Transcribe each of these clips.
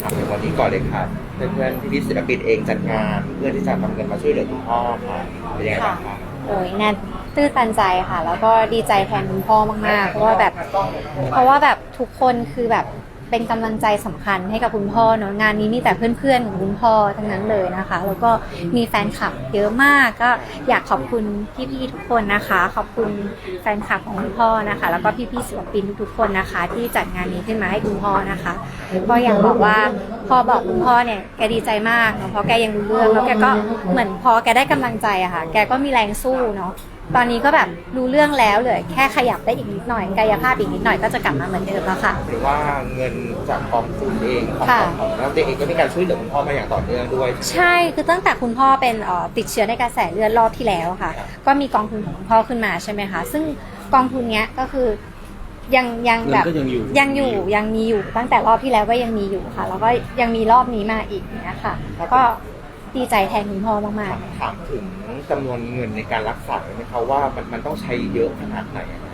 ถามในวันนี้ก่อนเลยค่ะเพื่อนๆพี่ๆศิลปินเองจัดงาน เพื่อที่จะนำเงินมาช่วยเหลือคุณพ่อค่ะเป็นยังไงบ้างคะโอ้ยแนนตื้นตันใจค่ะ แล้วก็ดีใจแทนคุณพ่อมากๆ เพราะว่าแบบ เพราะว่าแบบทุกคนคือแบบ เป็นกำลังใจสำคัญให้กับคุณพ่อเนอะงานนี้มีแต่เพื่อนๆของคุณพ่อทั้งนั้นเลยนะคะ แล้วก็มีแฟนคลับเยอะมากก็อยากขอบคุณพี่ๆทุกคนนะคะ ขอบคุณแฟนคลับของคุณพ่อนะคะ แล้วก็พี่ๆศิลปินทุกๆคนนะคะ ที่จัดงานนี้ขึ้นมาให้คุณพ่อนะคะก็อยากบอกว่าพอบอกคุณพ่อเนี่ยแกดีใจมากเนอะเพราะแกยังรู้เรื่องแล้วแกก็เหมือนพอแกได้กำลังใจอะค่ะ แกก็มีแรงสู้เนาะ ตอนนี้ก็แบบรู้เรื่องแล้วเหลยแค่ขยับได้อีกนิดหน่อยกายภาพอีกนิดหน่อยก็จะกลับมาเหมือนเดิมแล้วค่ะ หรือว่าเงินจากกองทุนเองของค่ะ ของเราเองก็มีการช่วยเหลือคุณพ่อมาอย่างต่อเนื่องด้วย ใช่คือตั้งแต่คุณพ่อเป็นเอ่อติดเชื้อในกระแสเลือดรอบที่แล้วค่ะ ครับ ก็มีกองทุนของคุณพ่อขึ้นมาใช่ไหมคะ ซึ่งกองทุนเนี้ยก็คือยังยังเงินแบบก็ยังอยู่ ยังอยู่ยังมีอยู่ตั้งแต่รอบที่แล้วก็ยังมีอยู่ค่ะ แล้วก็ยังมีรอบนี้มาอีกเนี้ยค่ะก็ ดีใจแทนคุณพ่อมากๆถามถึงจำนวนเงินในการรักษาไหมคะว่ามันมันต้องใช้เยอะขนาดไหนอะนะ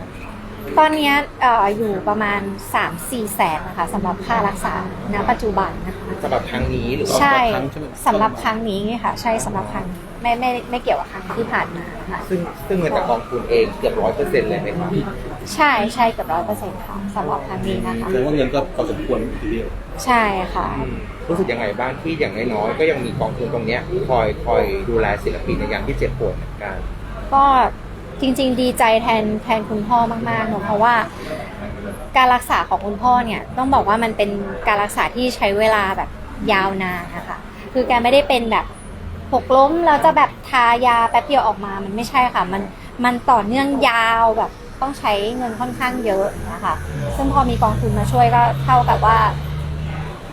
ตอนเนี้ยเอ่ออยู่ประมาณ 3-4แสนนะคะสำหรับค่ารักษาณปัจจุบันนะคะ สำหรับครั้งนี้หรือว่า ใช่ครั้งใช่ไหมสำหรับครั้งนี้ค่ะ ใช่สำหรับครั้งนี้ ไม่ไม่ไม่เกี่ยวกับครั้งที่ผ่านมาค่ะซึ่งซึ่งเงินจากกองทุนเองเกือบร้อยเปอร์เซ็นต์เลยไหมคะใช่ใช่เกับร้อยเปอร์เซ็นต์ค่ะสำหรับครั้งนี้นะคะแสดงว่าเงินก็พอสมควรทีเดียวใช่ค่ะ อืมรู้สึกยังไงบ้างที่อย่างน้อยๆก็ยังมีกองทุนตรงเนี้ยคอยคอยดูแลศิลปินในยามที่เจ็บปวดเหมือนกัน ก็จริง ๆ ดีใจแทนแทนคุณพ่อมากๆเนอะเพราะว่า การรักษาของคุณพ่อเนี่ยต้องบอกว่ามันเป็นการรักษาที่ใช้เวลาแบบยาวนานนะคะ คือแกไม่ได้เป็นแบบ หกล้มแล้วจะแบบทายาแป๊บเดียวออกมา มันไม่ใช่ค่ะ มันมันต่อเนื่องยาวแบบต้องใช้เงินค่อนข้างเยอะนะคะซึ่งพอมีกองทุนมาช่วยก็เท่ากับว่า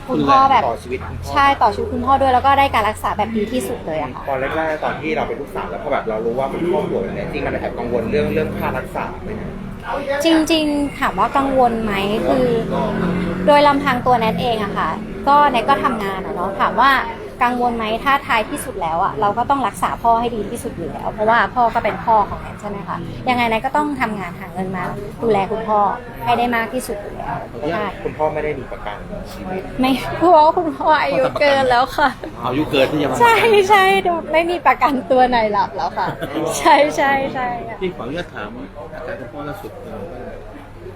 คุณพ่อแบบต่อชีวิตคุณพ่อใช่ต่อชีวิตคุณพ่อด้วยแล้วก็ได้การรักษาแบบดีที่สุดเลยอะค่ะ ตอนแรกๆตอนที่เราเป็นลูกสาวแล้วพอแบบเรารู้ว่าคุณพ่อป่วยเนี่ยจริงมันแอบกังวลเรื่องเรื่องค่ารักษาไหมนะจริงๆถามว่ากังวลไหมคือ โดยลำพังตัวแนทเองอะค่ะ ก็แนทก็ทำงานอะเนาะถามว่า กังวลไหมถ้าท้ายที่สุดแล้วอะเราก็ต้องรักษาพ่อให้ดีที่สุดอยู่แล้ว เพราะว่าพ่อก็เป็นพ่อของแนทใช่ไหมคะยังไงแนทก็ต้องทำงานหาเงินมาดูแลคุณพ่อให้ได้มากที่สุดอยู่แล้วใช่คุณพ่อไม่ได้มีประกันชีวิตไม่เพราะว่าคุณพ่ออายุเกินแล้วค่ะอายุเกินที่จะมาใช่ใช่ไม่มีประกันตัวไหนหลับแล้วค่ะ ใช่ใช่ใช่ค่ะ พี่ขออนุญาตถามอาการคุณพ่อล่าสุดเป็นยังไงบ้าง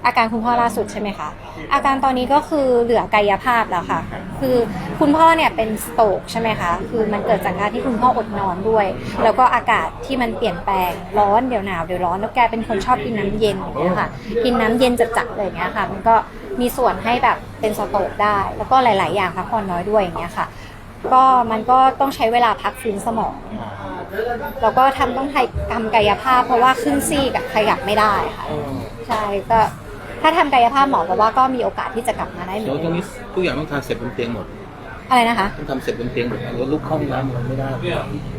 อาการคุณพ่อล่าสุดใช่ไหมคะ อาการตอนนี้ก็คือเหลือกายภาพแล้วค่ะ คือคุณพ่อเนี่ยเป็นสโตกใช่ไหมคะ คือมันเกิดจากการที่คุณพ่ออดนอนด้วย แล้วก็อากาศที่มันเปลี่ยนแปลงร้อนเดี๋ยวหนาวเดี๋ยวร้อน แล้วแกเป็นคนชอบกินน้ำเย็นอย่างเงี้ยค่ะ กินน้ำเย็นจัดๆเลยอย่างเงี้ยค่ะ มันก็มีส่วนให้แบบเป็นสโตกได้ แล้วก็หลาย ๆ อย่างพักผ่อนน้อยด้วยอย่างเงี้ยค่ะ ก็มันก็ต้องใช้เวลาพักฟื้นสมองแล้วก็ทำต้องทำกายภาพ เพราะว่าครึ่งซีกขยับไม่ได้ค่ะ ใช่ก็ ถ้าทำกายภาพหมอบอกว่าก็มีโอกาสที่จะกลับมาได้เหมืเดี๋อยวนตเดิรงมนี้ทุกอย่างต้องทำเสร็จบนเตียงหมดอะไรนะคะ ต้องทำเสร็จบนเตียงหมดแล้วลุกเข้าห้องน้ำไม่ได้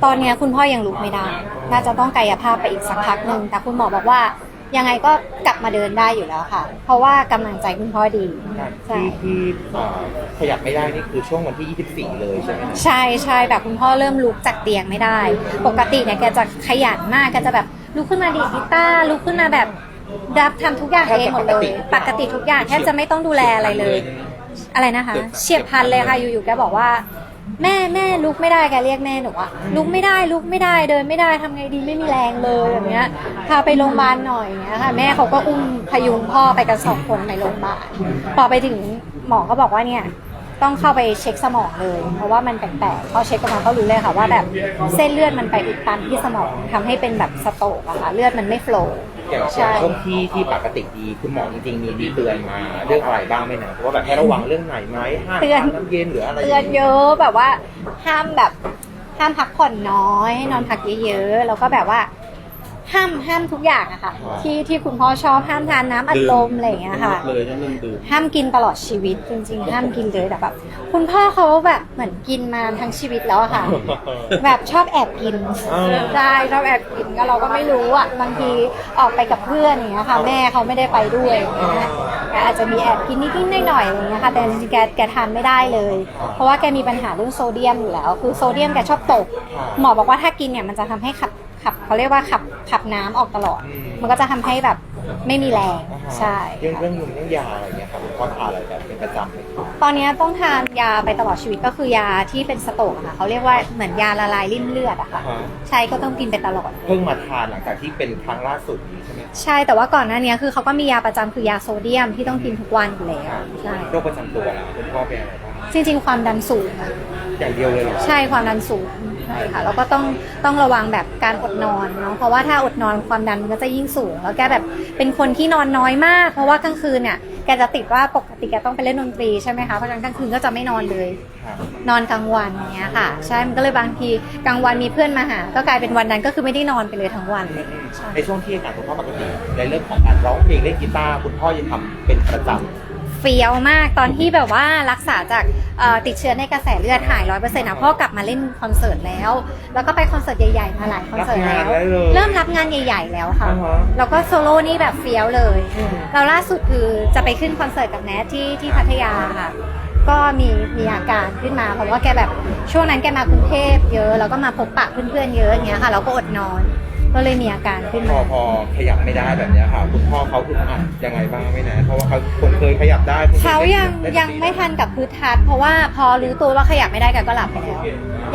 ตอนเนี้ยคุณพ่อยังลุกไม่ได้ น่าจะต้องกายภาพไปอีกสักพักหนึ่งแต่คุณหมอบอกว่า ยังไงก็กลับมาเดินได้อยู่แล้วค่ะ เพราะว่ากำลังใจคุณพ่อดี ใช่ ที่ที่เอ่อขยับไม่ได้นี่คือช่วงวันที่ 24 เลยใช่ไหมใช่ใช่แบบคุณพ่อเริ่มลุกจากเตียงไม่ได้ ปกติเนี่ยแกจะขยันมากแกจะแบบลุกขึ้นมาดีดกีตาร์ลุกขึ้นมาแบบ รับทำทุกอย่างเองหมดเลย ปกติทุกอย่างแทบจะไม่ต้องดูแลอะไรเลย อะไรนะคะเฉียบพลันเลยค่ะอยู่ๆแกบอกว่า แม่แม่ลุกไม่ได้แกเรียกแม่หนูอะลุกไม่ได้ลุกไม่ได้เดินไม่ได้ทำไงดีไม่มีแรงเลยแบบเนี้ยพาไปโรงพยาบาลหน่อยอย่างเงี้ยค่ะแม่เขาก็อุ้มพยุงพ่อไปกันสองคนในโรงพยาบาลพอไปถึงหมอก็บอกว่าเนี่ย ต้องเข้าไปเช็คสมองเลย เพราะว่ามันแปลกๆพอเช็คกันมาก็รู้เลยค่ะว่าแบบเส้นเลือดมันไปอุดตันที่สมองทำให้เป็นแบบสโตรกอะค่ะเลือดมันไม่โฟลว์อย่างใช่ ช่วงที่ที่ปกติดีคุณหมอจริงๆมีมีเตือนมาเรื่องอะไรบ้างไหมนะเพราะว่าแบบให้ระวังเรื่องไหนไหมห้ามเตือน ทานน้ำเย็นหรืออะไรเตือนเยอะแบบว่าห้ามแบบห้ามพักผ่อนน้อยให้นอนพักเยอะๆแล้วก็แบบว่า ห้ามห้ามทุกอย่างอะค่ะ ที่ที่คุณพ่อชอบห้ามทานน้ำอัดลมอะไรอย่างเงี้ยค่ะ เลยต้องเรื่องดื่มห้ามกินตลอดชีวิตจริง ๆ ห้ามกินเลยแต่แบบคุณพ่อเขาแบบเหมือนกินมาทั้งชีวิตแล้วอะค่ะ แบบชอบแอบกินอ่าใช่ชอบแอบกินก็เราก็ไม่รู้อะบางทีออกไปกับเพื่อนอย่างเงี้ยค่ะ แม่เขาไม่ได้ไปด้วยอย่างเงี้ยแกอาจจะมีแอบกินนิดๆหน่อยๆอะไรเงี้ยค่ะแต่จริงๆแกแกทานไม่ได้เลย เพราะว่าแกมีปัญหาเรื่องโซเดียมอยู่แล้ว คือโซเดียมแกชอบตก หมอบอกว่าถ้ากินเนี่ยมันจะทำให้ขับขับ เขาเรียกว่าขับขับน้ำออกตลอดมันก็จะทำให้แบบไม่มีแรงใช่เรื่องค่ะ เรื่องนมเรื่องยาอะไรเงี้ยครับคุณพ่อทานอะไรแบบเป็นประจำไหมตอนนี้ต้องทานยาไปตลอดชีวิตก็คือยาที่เป็นสโตรกอะค่ะเขาเรียกว่าเหมือนยาละลายริ่มเลือดอะค่ะอ่าฮะใช่ก็ต้องกินไปตลอด เพิ่งมาทานหลังจากที่เป็นครั้งล่าสุดนี้ใช่ไหมใช่แต่ว่าก่อนหน้านี้คือเขาก็มียาประจำคือยาโซเดียมที่ต้องกินทุกวันอยู่แล้วใช่โรคประจำตัวแล้วคุณพ่อเป็นอะไรบ้างจริง ๆ ความดันสูงอะอย่างเดียวเลยเหรอใช่ความดันสูงใช่ค่ะแล้วก็ต้องต้องระวังแบบการอดนอนเนาะเพราะว่าถ้าอดนอนความดันมันก็จะยิ่งสูง แล้วแกแบบเป็นคนที่นอนน้อยมาก เพราะว่ากลางคืนเนี่ยแกจะติดว่าปกติแกต้องไปเล่นดนตรีใช่ไหมคะเพราะฉะนั้นกลางคืนก็จะไม่นอนเลยครับนอนกลางวันอย่างเงี้ยค่ะ ใช่มันก็เลยบางทีกลางวันมีเพื่อนมาหา ก็กลายเป็นวันนั้นก็คือไม่ได้นอนไปเลยทั้งวันเลยใช่ในช่วงที่อาการคุณพ่อปกติในเรื่องของการร้องเพลงเล่นกีตาร์คุณพ่อยังทำเป็นประจำ เฟี้ยวมากตอนที่แบบว่ารักษาจากเอ่อติดเชื้อในกระแสเลือดหายร้อยเปอร์เซ็นต์อะพ่อกลับมาเล่นคอนเสิร์ตแล้ว แล้วก็ไปคอนเสิร์ตใหญ่ๆมาหลายคอนเสิร์ตรับงาแล้นวได้เลยเริ่มรับงานใหญ่ๆแล้วค่ะอ่าฮะแล้วก็โซโล่นี่แบบเฟี้ยวเลยอืมเราล่าสุดคือจะไปขึ้นคอนเสิร์ตกับแนทที่ที่พัทยาค่ะ ก็มีมีอาการขึ้นมา เพราะว่าแกแบบช่วงนั้นแกมากรุงเทพเยอะแล้วก็มาพบปะเพื่อนๆเยอะอย่างเงี้ยค่ะเราก็อดนอน ก็เลยมีอาการขึ้นพอมาพอขยับไม่ได้แบบเนี้ยค่ะคุณพ่อเขาอึดอัดยังไงบ้างไหมนะ เพราะว่าเขาคนเคยขยับได้คนคเขายังล่นดนตรียังไม่ทันกับพืชทัศน์เพราะว่าพอรู้ตัวว่าขยับไม่ได้แกันก็หลับไปแล้ว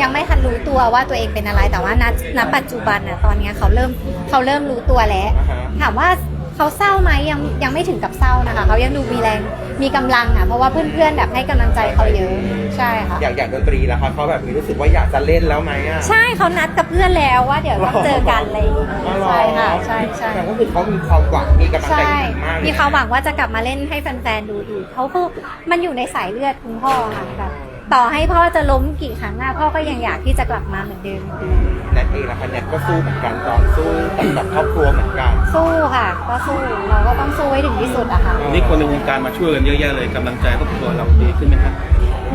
ยังไม่ทันรู้ตัวว่าตัวเองเป็นอะไรแต่ว่าณณปัจจุบันน่ะตอนเนี้ยเขาเริ่มเขาเริ่มรู้ตัวแล้ว อ่าฮะถามว่าเขาเศร้าไหมยังยังไม่ถึงกับเศร้านะคะ เขายังดูมีแรง มีกำลังอะเพราะว่าเพื่อนๆแบบให้กำลังใจเขาเยอะใช่ค่ะ อย่างอย่างดนตรีแล้วคะเขาแบบมีรู้สึกว่าอยากจะเล่นแล้วไหมอะ ใช่เขานัดกับเพื่อนแล้วว่าเดี๋ยวต้องเจอกันอะไรอย่างเงี้ยอ๋อเหรอ ใช่ค่ะใช่ใช่ แต่ก็คือเขามีความหวังมีกำลังใจใช่ดีมากเลยมีความหวังว่าจะกลับมาเล่นให้แฟนๆ ดูอีกเขาคือมันอยู่ในสายเลือดคุณพ่อค่ะแบบ ต่อให้พ่อจะล้มกี่ครั้งอะพ่อก็ยังอยากที่จะกลับมาเหมือนเดิมอยู่ดีแนทเองนะคะแนทก็สู้เหมือนกันตอนสู้กับกับครอบครัวเหมือนกัน สู้ค่ะ ก็สู้เราก็ต้องสู้ให้ถึงที่สุดอะค่ะ นี่คนในวงการมาช่วยกันเยอะแยะเลยกำลังใจครอบครัวเราดีขึ้นไหมครับ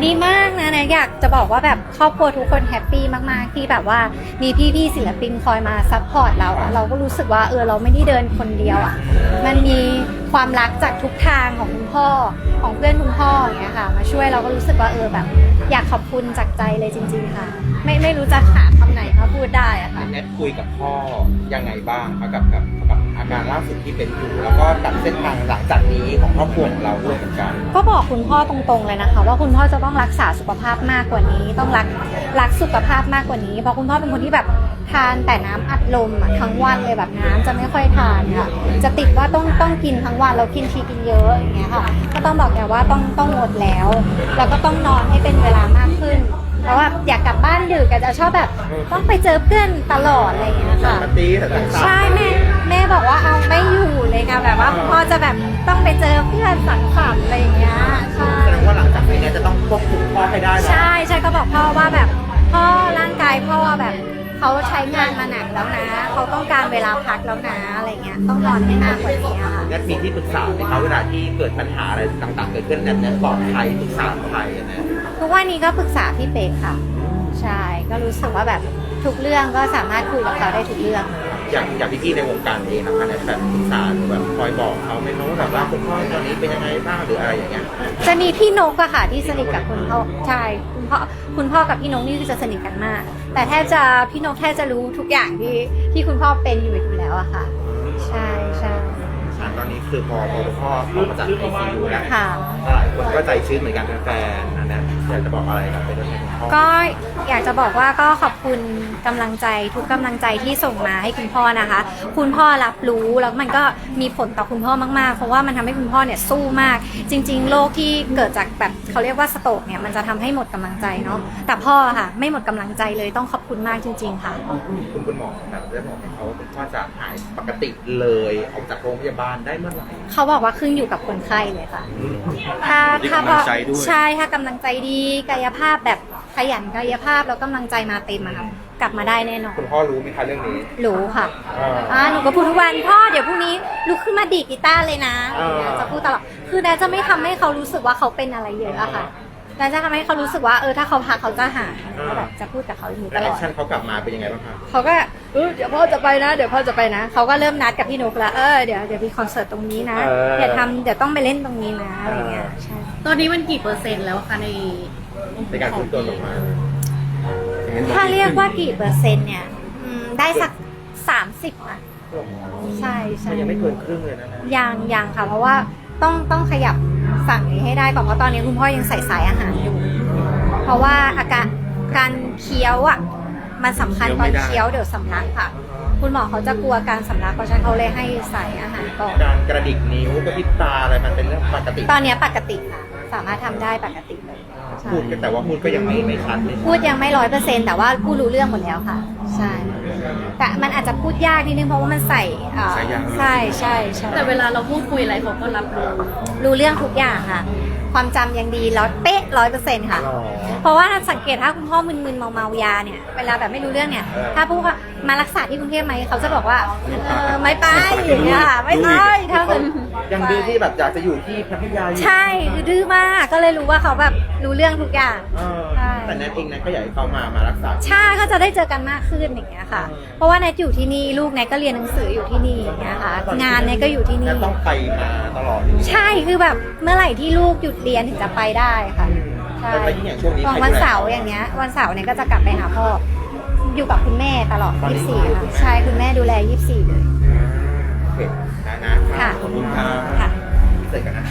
ดีมากนะนะอยากจะบอกว่าแบบครอบครัวทุกคนแฮปปี้มากๆ ที่แบบว่ามีพี่ๆศิลปินคอยมาซัพพอร์ตเราอะเราก็รู้สึกว่าเออเราไม่ได้เดินคนเดียวอะมันมีความรักจากทุกทางของคุณพ่อของเพื่อนคุณพ่ออย่างเงี้ยค่ะ มาช่วยเราก็รู้สึกว่าเออแบบ อยากขอบคุณจากใจเลยจริง ๆ ค่ะ ไม่ไม่รู้จะหา ไหนมาพูดได้อะค่ะแนทคุยกับพ่อยังไงบ้างคะกับกับกับอาการล่าสุดที่เป็นอยู่แล้วก็กับเส้นทางหลังจากนี้ของครอบครัวของเราด้วยเหมือนกัน ก็บอกคุณพ่อตรงๆเลยนะคะ ว่าคุณพ่อจะต้องรักษาสุขภาพมากกว่านี้ ต้องรักรักสุขภาพมากกว่านี้เพราะคุณพ่อเป็นคนที่แบบทานแต่น้ำอัดลมอะทั้งวันเลยแบบน้ำจะไม่ค่อยทานค่ะจะติดว่าต้องต้องกินทั้งวันแล้วกินทีกินเยอะอย่างเงี้ยค่ะ ก็ต้องบอกแกว่าต้องต้องงดแล้ว แล้วก็ต้องนอนให้เป็นเวลามากขึ้น เพราะว่าอยากกลับบ้านดึกแกจะชอบแบบต้องไปเจอเพื่อนตลอดอะไรอย่างเงี้ยค่ะ ปาร์ตี้ต่างๆใช่แม่แม่บอกว่าเอาไม่อยู่เลยค่ะแบบว่าพ่อจะแบบต้องไปเจอเพื่อนสังสรรค์อะไรอย่างเงี้ยใช่ แสดงว่าหลังจากนี้เนี่ยจะต้องควบคุมพ่อให้ได้นะ ใช่ใช่ก็บอกพ่อว่าแบบพ่อร่างกายพ่อแบบ เขาใช้งานมาหนักแล้วนะ เขาต้องการเวลาพักแล้วนะอะไรเงี้ย ต้องนอนให้มากกว่านี้อะค่ะ แนทมีที่ปรึกษาไหมคะเวลาที่เกิดปัญหาอะไรต่างๆ เกิดขึ้นแนทแนทบอกใครปรึกษาใครอะนะทุกวันนี้ก็ปรึกษาพี่เป๊กค่ะ ใช่ ก็รู้สึกว่าแบบทุกเรื่องก็สามารถคุยกับเขาได้ทุกเรื่อง อย่างอย่างพี่ๆในวงการเองนะคะแนทแบบปรึกษาหรือแบบคอยบอกเขาไหมคะว่าแบบว่าคุณพ่อตอนนี้เป็นยังไงบ้างหรืออะไรอย่างเงี้ยจะมีพี่นกอะค่ะที่สนิทกับคุณพ่อใช่คุณพ่อคุณพ่อกับพี่นกนี่คือจะสนิทกันมาก แต่แทบจะพี่นกแทบจะรู้ทุกอย่างที่ที่คุณพ่อเป็นอยู่อยู่แล้วอะค่ะ ใช่ใช่อ่าตอนนี้คือพอพอคุณพ่อออกมาจากไอซียูแล้วค่ะ หลายคนก็ใจชื้นเหมือนกันเป็นแฟน นะแนทอยากจะบอกอะไรกับเป็นตัวแทนของพ่อก็อยากจะบอกว่าก็ขอบคุณกำลังใจทุกกำลังใจที่ส่งมาให้คุณพ่อนะคะ คุณพ่อรับรู้แล้วมันก็มีผลต่อคุณพ่อมากๆ เพราะว่ามันทำให้คุณพ่อเนี่ยสู้มาก จริง ๆ โรคที่เกิดจากแบบเขาเรียกว่าสโตรกเนี่ยมันจะทำให้หมดกำลังใจเนาะแต่พ่อค่ะ ไม่หมดกำลังใจเลยต้องขอบคุณมากจริง ๆ ค่ะ คุณคุณหมอแบบได้บอกไหมเขาว่าคุณพ่อจะหายปกติเลยออกจากโรงพยาบาลได้เมื่อไหร่ เขาบอกว่าขึ้นอยู่กับคนไข้เลยค่ะถ้ามีถ้ากำลังใจด้วย ใช่ถ้ากำลังใจดีกายภาพแบบขยันกายภาพแล้วกำลังใจมาเต็มอะค่ะกลับมาได้แน่นอนคุณพ่อรู้ไหมคะเรื่องนี้ รู้ค่ะอ่า อ่าหนูก็พูดทุกวันพ่อเดี๋ยวพรุ่งนี้ลุกขึ้นมาดีดกีตาร์เลยนะอ่าจะพูดตลอดคือแดนจะไม่ทำให้เขารู้สึกว่าเขาเป็นอะไรเยอะอะค่ะแดนจะทำให้เขารู้สึกว่าเออถ้าเขาพักเขาจะหายก็แบบจะพูดกับเขาอย่างนี้ตแล้วลแออคด ชั่นเขากลับมาเป็นยังไงบ้างคะ เขาก็เออเดี๋ยวพ่อจะไปนะ เดี๋ยวพ่อจะไปนะ เขาก็เริ่มนัดกับพี่นุกแล้ว เออ เดี๋ยวเดี๋ยวมีคอนเสิร์ตตรงนี้นะเดี๋ยวทำเดี๋ยวต้องไปเล่นตรงนี้นะอะไรเงี้ย ใช่ ตอนนี้มันกี่เปอร์เซ็นต์แล้วคะในในการฟื้นตัวกลับมาถ้าเรียกว่ากี่เปอร์เซ็นต์เนี่ยอืมได้สักสามสิบอะใช่ใช่มันยังไม่เกินครึ่งเลยนะนะยังยังค่ะ เพราะว่าต้องต้องขยับฝั่งนี้ให้ได้ก่อนเพราะตอนนี้คุณพ่อยังใส่สายอาหารอยู่ เพราะว่าอาการการเคี้ยวอะ มันสำคัญตอนเคี้ยวเดี๋ยวสำลักค่ะ คุณหมอเขาจะกลัวการสำลักเพราะฉะนั้นเขาเลยให้ใส่อาหารก่อน การกระดิกนิ้วกระพริบตาอะไรมันเป็นเรื่องปกติตอนนี้ปกติค่ะ สามารถทำได้ปกติเลยใช่พูดแต่ว่าพูดก็ยังไม่ไม่ชัดเลยพูดยังไม่ร้อยเปอร์เซ็นแต่ว่าพูดรู้เรื่องหมดแล้วค่ะ ใช่ แต่มันอาจจะพูดยากนิดนึงเพราะว่ามันใส่อ่าใช่ใช่ใช่ แต่เวลาเราพูดคุยอะไรเขาก็รับรู้ รู้เรื่องทุกอย่างค่ะ ความจำยังดีร้อยเป๊ะร้อยเปอร์เซ็นต์ค่ะ หรอ เพราะว่าถ้าสังเกตถ้าคุณพ่อมึนๆเมาๆยาเนี่ยเวลาแบบไม่รู้เรื่องเนี่ย เออถ้าพูดว่ามารักษาที่กรุงเทพไหมเขาจะบอกว่าเออไม่ไปอย่างเงี้ยค่ะไม่ไปถ้ามันยังดื้อที่แบบอยากจะอยู่ที่พัทยาอยู่ใช่คือดื้อมากก็เลยรู้ว่าเขาแบบรู้เรื่องทุกอย่างเออใช่ แต่แนทเองนั้นก็อยากให้เขามามารักษา ใช่ก็จะได้เจอกันมากขึ้นอย่างเงี้ยค่ะ เพราะว่าแนทอยู่ที่นี่ลูกแนทก็เรียนหนังสืออยู่ที่นี่อย่างเงี้ยค่ะ งานแนทก็อยู่ที่แนนี่ ทต้องไปมาตลอดใช่คือแบบเมื่อไหร่ที่ลูกหยุดเรียนถึงจะไปได้ค่ะใช่แล้วแต่ยิ่งอย่างช่วงนี้ของใครวันดูแลเสาร์อย่างเงี้ย วันเสาร์เนี่ยก็จะกลับไปหาพ่ออยู่กับคุณแม่ตลอดตอนนี้24อยู่ค่ะกับคุณแม่ใช่คุณแม่ดูแล 24 เลย โอเคนะนะค่ะ ขอบคุณครับค่ะ เสร็จกันนะ